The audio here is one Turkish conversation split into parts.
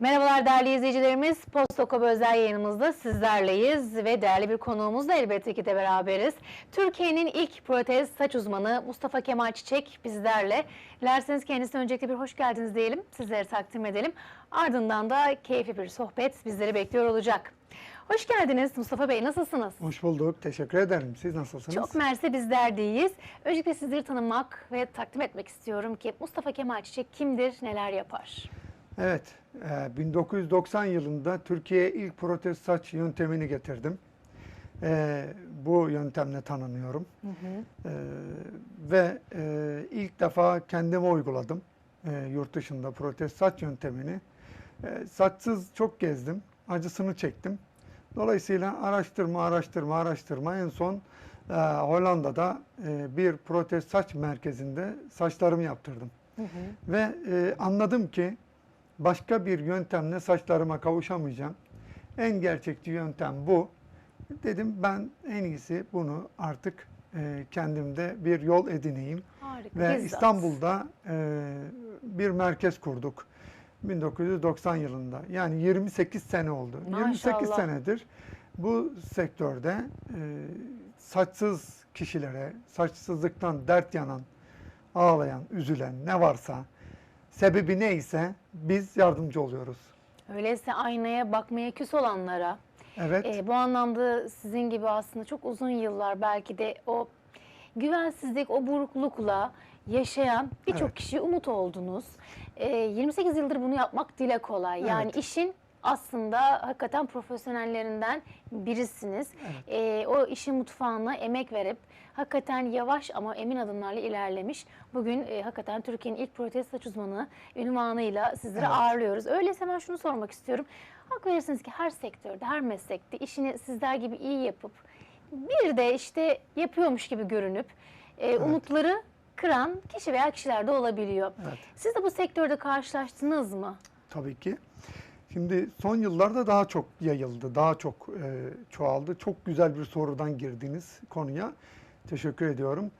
Merhabalar değerli izleyicilerimiz. Postokop özel yayınımızda sizlerleyiz ve değerli bir konuğumuzla elbette ki de beraberiz. Türkiye'nin ilk protez saç uzmanı Mustafa Kemal Çiçek bizlerle. Dilerseniz kendisine öncelikle bir hoş geldiniz diyelim, sizlere takdim edelim. Ardından da keyifli bir sohbet bizleri bekliyor olacak. Hoş geldiniz Mustafa Bey, nasılsınız? Hoş bulduk. Teşekkür ederim. Siz nasılsınız? Çok mersi bizler deyiz. Öncelikle sizleri tanımak ve takdim etmek istiyorum ki Mustafa Kemal Çiçek kimdir, neler yapar? Evet. e, 1990 yılında Türkiye'ye ilk protez saç yöntemini getirdim. E, bu yöntemle tanınıyorum. E, ve e, ilk defa kendime uyguladım. E, yurt dışında protez saç yöntemini. E, saçsız çok gezdim. Acısını çektim. Dolayısıyla araştırma, araştırma, araştırma en son e, Hollanda'da e, bir protez saç merkezinde saçlarımı yaptırdım. Ve e, anladım ki başka bir yöntemle saçlarıma kavuşamayacağım. En gerçekçi yöntem bu. Dedim ben en iyisi bunu artık e, kendimde bir yol edineyim. Harika. Ve bizzat. İstanbul'da e, bir merkez kurduk. 1990 yılında. Yani 28 sene oldu. 28 Maşallah. senedir bu sektörde e, saçsız kişilere, saçsızlıktan dert yanan, ağlayan, üzülen ne varsa, sebebi neyse biz yardımcı oluyoruz. Öyleyse aynaya bakmaya küs olanlara, Evet. e, bu anlamda sizin gibi aslında çok uzun yıllar belki de o güvensizlik, o buruklukla yaşayan birçok Evet. kişiye umut oldunuz. E, 28 yıldır bunu yapmak dile kolay. Yani Evet. işin aslında hakikaten profesyonellerinden birisiniz. Evet. E, o işin mutfağına emek verip hakikaten yavaş ama emin adımlarla ilerlemiş. Bugün e, hakikaten Türkiye'nin ilk protez saç uzmanı ünvanıyla sizleri Evet. ağırlıyoruz. Öyleyse ben şunu sormak istiyorum. Hak verirsiniz ki her sektörde, her meslekte işini sizler gibi iyi yapıp bir de işte yapıyormuş gibi görünüp e, umutları kıran kişi veya kişiler de olabiliyor. Evet. Siz de bu sektörde karşılaştınız mı? Tabii ki. Şimdi son yıllarda daha çok yayıldı, daha çok e, çoğaldı. Çok güzel bir sorudan girdiniz konuya. Teşekkür ediyorum.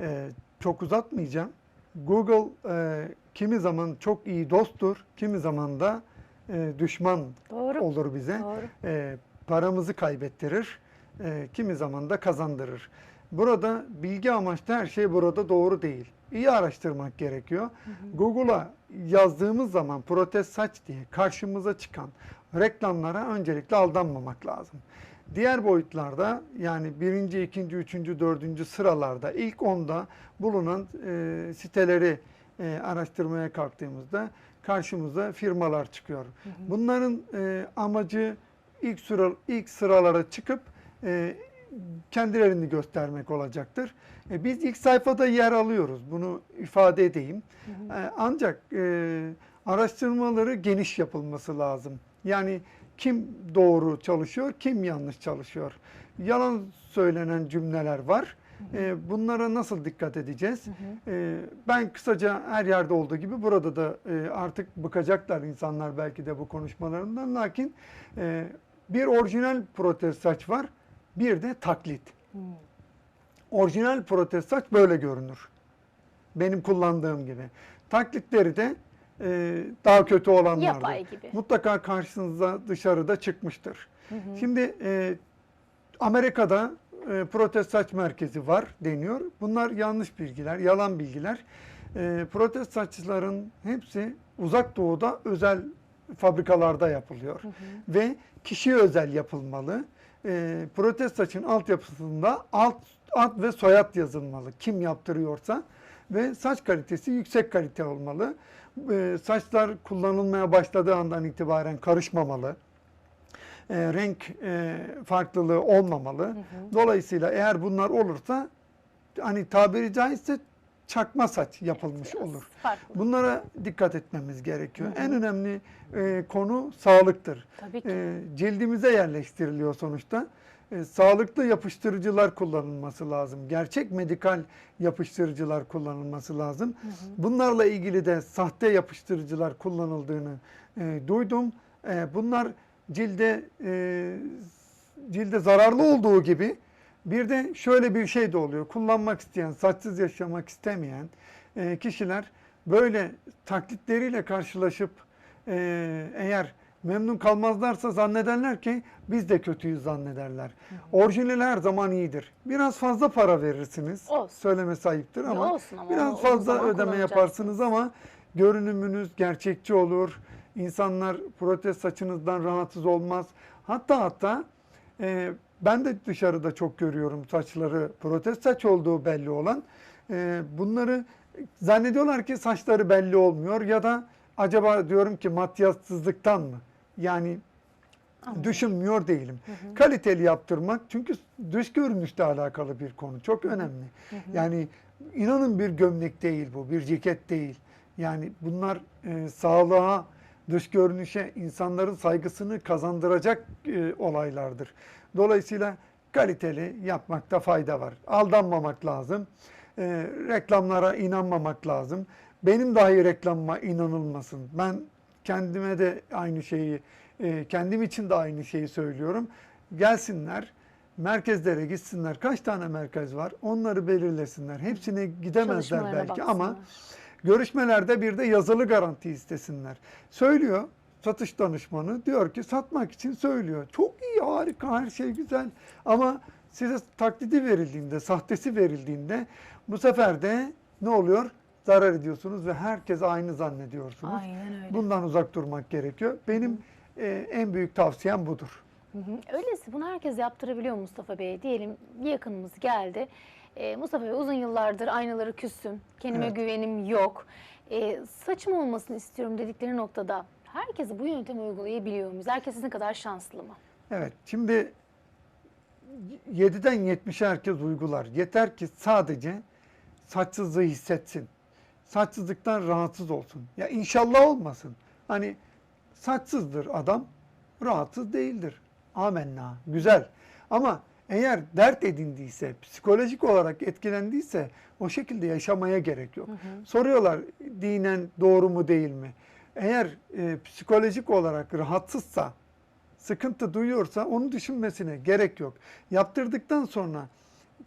E, çok uzatmayacağım. Google e, kimi zaman çok iyi dosttur, kimi zaman da e, düşman Doğru. olur bize. Doğru. E, paramızı kaybettirir, e, kimi zaman da kazandırır. Burada bilgi amaçlı her şey burada doğru değil. İyi araştırmak gerekiyor. Google'a yazdığımız zaman protez saç diye karşımıza çıkan reklamlara öncelikle aldanmamak lazım. Diğer boyutlarda yani birinci, ikinci, üçüncü, dördüncü sıralarda ilk onda bulunan e, siteleri e, araştırmaya kalktığımızda karşımıza firmalar çıkıyor. Bunların e, amacı ilk sıra ilk sıralara çıkıp e, kendilerini göstermek olacaktır. E, biz ilk sayfada yer alıyoruz. Bunu ifade edeyim. E, ancak e, araştırmaları geniş yapılması lazım. Yani kim doğru çalışıyor, kim yanlış çalışıyor. Yalan söylenen cümleler var. E, bunlara nasıl dikkat edeceğiz? E, ben kısaca her yerde olduğu gibi burada da e, artık bıkacaklar insanlar belki de bu konuşmalarından. Lakin e, bir orijinal protez saç var, bir de taklit. Orijinal protez saç böyle görünür. Benim kullandığım gibi. Taklitleri de e, daha kötü olanlardır. Yapay gibi. Mutlaka karşınıza dışarıda çıkmıştır. Şimdi e, Amerika'da e, protez saç merkezi var deniyor. Bunlar yanlış bilgiler, yalan bilgiler. E, protez saçların hepsi uzak doğuda özel fabrikalarda yapılıyor. Ve kişiye özel yapılmalı. E, protez saçın altyapısında alt, ad ve soyad yazılmalı. Kim yaptırıyorsa ve saç kalitesi yüksek kalite olmalı. E, saçlar kullanılmaya başladığı andan itibaren karışmamalı e, renk e, farklılığı olmamalı. Dolayısıyla eğer bunlar olursa hani tabiri caizse çakma saç yapılmış Biraz olur. Farklı. Bunlara dikkat etmemiz gerekiyor. En önemli e, konu sağlıktır. Tabii ki. E, cildimize yerleştiriliyor sonuçta. E, sağlıklı yapıştırıcılar kullanılması lazım. Gerçek medikal yapıştırıcılar kullanılması lazım. Bunlarla ilgili de sahte yapıştırıcılar kullanıldığını e, duydum. E, bunlar cilde e, cilde zararlı olduğu gibi bir de şöyle bir şey de oluyor. Kullanmak isteyen, saçsız yaşamak istemeyen e, kişiler böyle taklitleriyle karşılaşıp e, eğer memnun kalmazlarsa zannederler ki biz de kötüyüz zannederler. Orijinali her zaman iyidir. Biraz fazla para verirsiniz. Olsun. Söylemesi ayıptır ama olsun ama biraz fazla ödeme yaparsınız ama görünümünüz gerçekçi olur. İnsanlar protez saçınızdan rahatsız olmaz. Hatta hatta e, ben de dışarıda çok görüyorum saçları protez saç olduğu belli olan. E, bunları zannediyorlar ki saçları belli olmuyor ya da acaba diyorum ki maddiyatsızlıktan mı? Yani Anladım. düşünmüyor değilim. Kaliteli yaptırmak çünkü dış görünüşle alakalı bir konu. Çok önemli. Yani inanın bir gömlek değil bu, bir ceket değil. Yani bunlar e, sağlığa, dış görünüşe, insanların saygısını kazandıracak e, olaylardır. Dolayısıyla kaliteli yapmakta fayda var. Aldanmamak lazım. E, reklamlara inanmamak lazım. Benim dahi reklamıma inanılmasın. Ben kendime de aynı şeyi, e, kendim için de aynı şeyi söylüyorum. Gelsinler, merkezlere gitsinler. Kaç tane merkez var? Onları belirlesinler. Hepsine gidemezler belki ama baksınlar. görüşmelerde bir de yazılı garanti istesinler. Söylüyor satış danışmanı diyor ki satmak için söylüyor. Çok iyi, harika, her şey güzel. Ama size taklidi verildiğinde, sahtesi verildiğinde bu sefer de ne oluyor? Zarar ediyorsunuz ve herkes aynı zannediyorsunuz. Aynen öyle. Bundan uzak durmak gerekiyor. Benim e, en büyük tavsiyem budur. Hı hı. Öyleyse bunu herkes yaptırabiliyor Mustafa Bey. Diyelim bir yakınımız geldi. Ee, Mustafa Bey uzun yıllardır aynaları küssüm. Kendime Evet. güvenim yok. Ee, saçım olmasını istiyorum dedikleri noktada herkes bu yöntemi uygulayabiliyor muyuz? Herkes sizin kadar şanslı mı? Evet, şimdi 7'den 70'e herkes uygular. Yeter ki sadece saçsızlığı hissetsin. Saçsızlıktan rahatsız olsun. Ya inşallah olmasın. Hani saçsızdır adam, rahatsız değildir. Amenna, güzel. Ama eğer dert edindiyse, psikolojik olarak etkilendiyse o şekilde yaşamaya gerek yok. Soruyorlar dinen doğru mu değil mi? Eğer e, psikolojik olarak rahatsızsa, sıkıntı duyuyorsa onu düşünmesine gerek yok. Yaptırdıktan sonra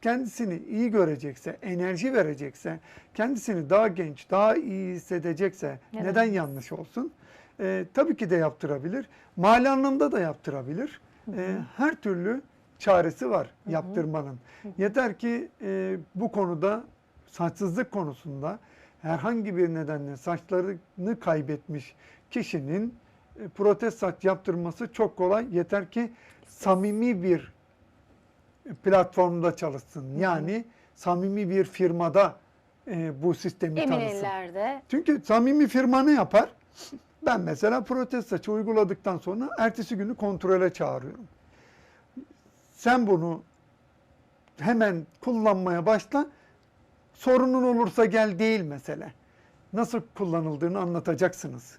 kendisini iyi görecekse, enerji verecekse, kendisini daha genç, daha iyi hissedecekse Neden neden, yanlış olsun? Ee, tabii ki de yaptırabilir. Mali anlamda da yaptırabilir. Ee, her türlü çaresi var yaptırmanın. Yeter ki e, bu konuda saçsızlık konusunda herhangi bir nedenle saçlarını kaybetmiş kişinin e, protez saç yaptırması çok kolay. Yeter ki samimi bir platformda çalışsın. Yani samimi bir firmada e, bu sistemi Emin tanısın. ellerde. Çünkü samimi firma ne yapar? Ben mesela protez saçı uyguladıktan sonra ertesi günü kontrole çağırıyorum. Sen bunu hemen kullanmaya başla. Sorunun olursa gel değil mesele. Nasıl kullanıldığını anlatacaksınız.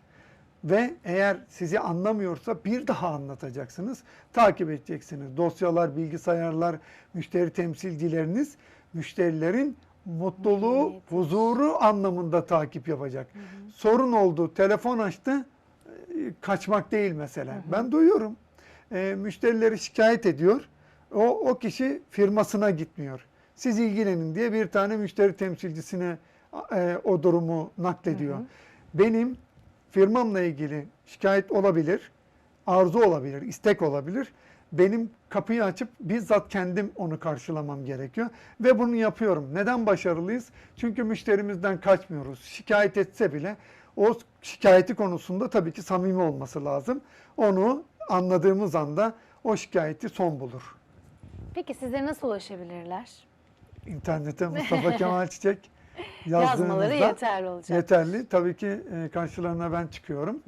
Ve eğer sizi anlamıyorsa bir daha anlatacaksınız. Takip edeceksiniz. Dosyalar, bilgisayarlar, müşteri temsilcileriniz müşterilerin mutluluğu, huzuru anlamında takip yapacak. Sorun oldu, telefon açtı, e, kaçmak değil mesele. Ben duyuyorum. E, müşterileri şikayet ediyor. O, o kişi firmasına gitmiyor. Siz ilgilenin diye bir tane müşteri temsilcisine e, o durumu naklediyor. Benim firmamla ilgili şikayet olabilir, arzu olabilir, istek olabilir. Benim kapıyı açıp bizzat kendim onu karşılamam gerekiyor ve bunu yapıyorum. Neden başarılıyız? Çünkü müşterimizden kaçmıyoruz. Şikayet etse bile o şikayeti konusunda tabii ki samimi olması lazım. Onu anladığımız anda o şikayeti son bulur. Peki sizlere nasıl ulaşabilirler? İnternete Mustafa Kemal Çiçek Yazmaları yazdığınızda yeterli olacak. yeterli. Tabii ki e, karşılarına ben çıkıyorum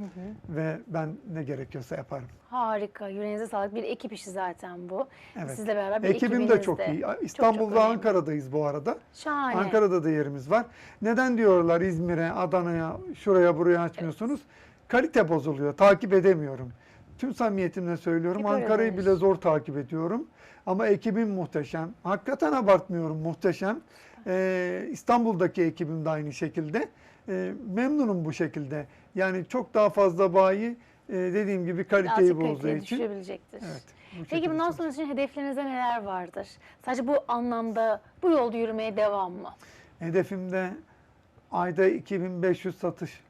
ve ben ne gerekiyorsa yaparım. Harika. Yüreğinize sağlık. Bir ekip işi zaten bu. Evet. Sizle beraber bir Ekibim de çok iyi. Çok İstanbul'da, çok önemli. Ankara'dayız bu arada. Şahane. Ankara'da da yerimiz var. Neden diyorlar İzmir'e, Adana'ya, şuraya buraya açmıyorsunuz? Kalite bozuluyor. Takip edemiyorum. Tüm samimiyetimle söylüyorum. Ankara'yı bile zor takip ediyorum. Ama ekibim muhteşem. Hakikaten abartmıyorum muhteşem. Ee, İstanbul'daki ekibim de aynı şekilde. Ee, memnunum bu şekilde. Yani çok daha fazla bayi e, dediğim gibi kaliteyi Birazcık bozduğu kaliteye için. düşürebilecektir. Evet. bu Peki şekilde bundan çalışıyorum. sonra için hedeflerinizde neler vardır? Sadece bu anlamda bu yolda yürümeye devam mı? Hedefimde ayda 2500 satış.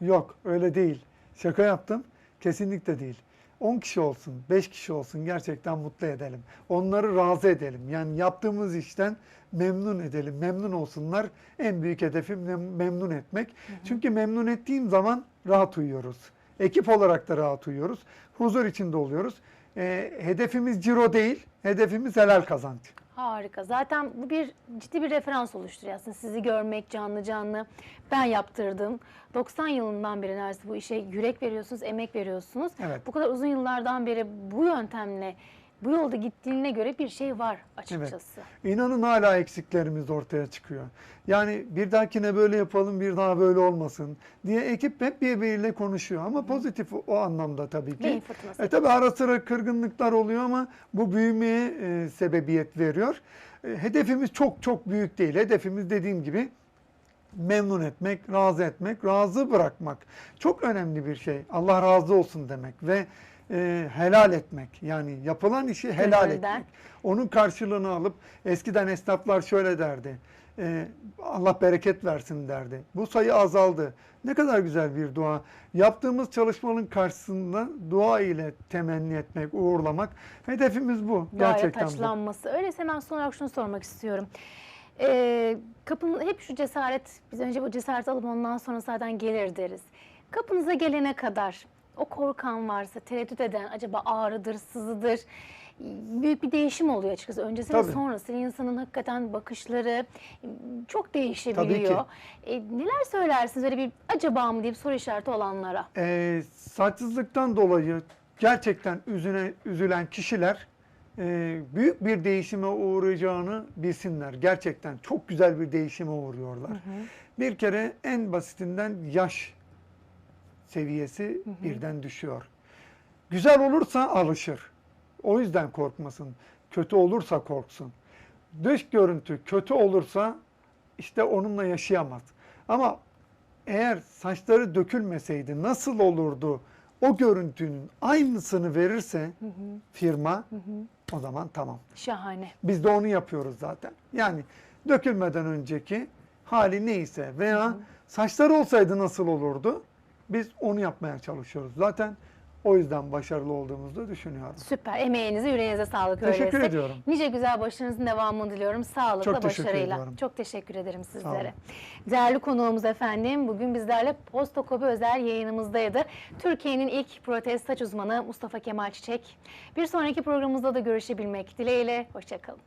Yok öyle değil. Şaka yaptım. Kesinlikle değil. 10 kişi olsun, 5 kişi olsun gerçekten mutlu edelim. Onları razı edelim. Yani yaptığımız işten memnun edelim. Memnun olsunlar. En büyük hedefim mem- memnun etmek. Çünkü memnun ettiğim zaman rahat uyuyoruz. Ekip olarak da rahat uyuyoruz. Huzur içinde oluyoruz. Ee, hedefimiz ciro değil, hedefimiz helal kazanç. Harika. Zaten bu bir ciddi bir referans oluşturuyor aslında. Sizi görmek canlı canlı. Ben yaptırdım. 90 yılından beri neredeyse bu işe yürek veriyorsunuz, emek veriyorsunuz. Evet. Bu kadar uzun yıllardan beri bu yöntemle, bu yolda gittiğine göre bir şey var açıkçası. İnanın hala eksiklerimiz ortaya çıkıyor. Yani bir dahakine böyle yapalım, bir daha böyle olmasın diye ekip hep birbiriyle konuşuyor. Ama pozitif o anlamda tabii ki. Beyin fırtınası. E tabii ara sıra kırgınlıklar oluyor ama bu büyümeye e, sebebiyet veriyor. E, hedefimiz çok çok büyük değil. Hedefimiz dediğim gibi memnun etmek, razı etmek, razı bırakmak. Çok önemli bir şey. Allah razı olsun demek ve e, helal etmek. Yani yapılan işi helal Gönülden. etmek. Onun karşılığını alıp eskiden esnaflar şöyle derdi. e, Allah bereket versin derdi. Bu sayı azaldı. Ne kadar güzel bir dua. Yaptığımız çalışmanın karşısında dua ile temenni etmek, uğurlamak. Hedefimiz bu. Duaya Gerçekten bu. taçlanması. Öyleyse hemen son olarak şunu sormak istiyorum. Ee, kapın hep şu cesaret, biz önce bu cesareti alıp ondan sonra zaten gelir deriz. Kapınıza gelene kadar o korkan varsa, tereddüt eden, acaba ağrıdır, sızıdır, büyük bir değişim oluyor açıkçası. Öncesi ve Tabii. sonrası insanın hakikaten bakışları çok değişebiliyor. E, neler söylersiniz öyle bir acaba mı deyip soru işareti olanlara? Ee, saçsızlıktan dolayı gerçekten üzüne, üzülen kişiler e, büyük bir değişime uğrayacağını bilsinler. Gerçekten çok güzel bir değişime uğruyorlar. Bir kere en basitinden yaş seviyesi birden düşüyor. Güzel olursa alışır. O yüzden korkmasın. Kötü olursa korksun. Dış görüntü kötü olursa işte onunla yaşayamaz. Ama eğer saçları dökülmeseydi nasıl olurdu? O görüntünün aynısını verirse firma o zaman tamam. Şahane. Biz de onu yapıyoruz zaten. Yani dökülmeden önceki hali neyse veya saçları olsaydı nasıl olurdu? Biz onu yapmaya çalışıyoruz. Zaten o yüzden başarılı olduğumuzu düşünüyorum. Süper. Emeğinize, yüreğinize sağlık Teşekkür öyleyse. ediyorum. Nice güzel başarınızın devamını diliyorum. Sağlıkla, Çok teşekkür başarıyla. ediyorum. Çok teşekkür ederim sizlere. Değerli konuğumuz efendim, bugün bizlerle Postokopi özel yayınımızdaydı. Türkiye'nin ilk protez saç uzmanı Mustafa Kemal Çiçek. Bir sonraki programımızda da görüşebilmek dileğiyle. Hoşçakalın.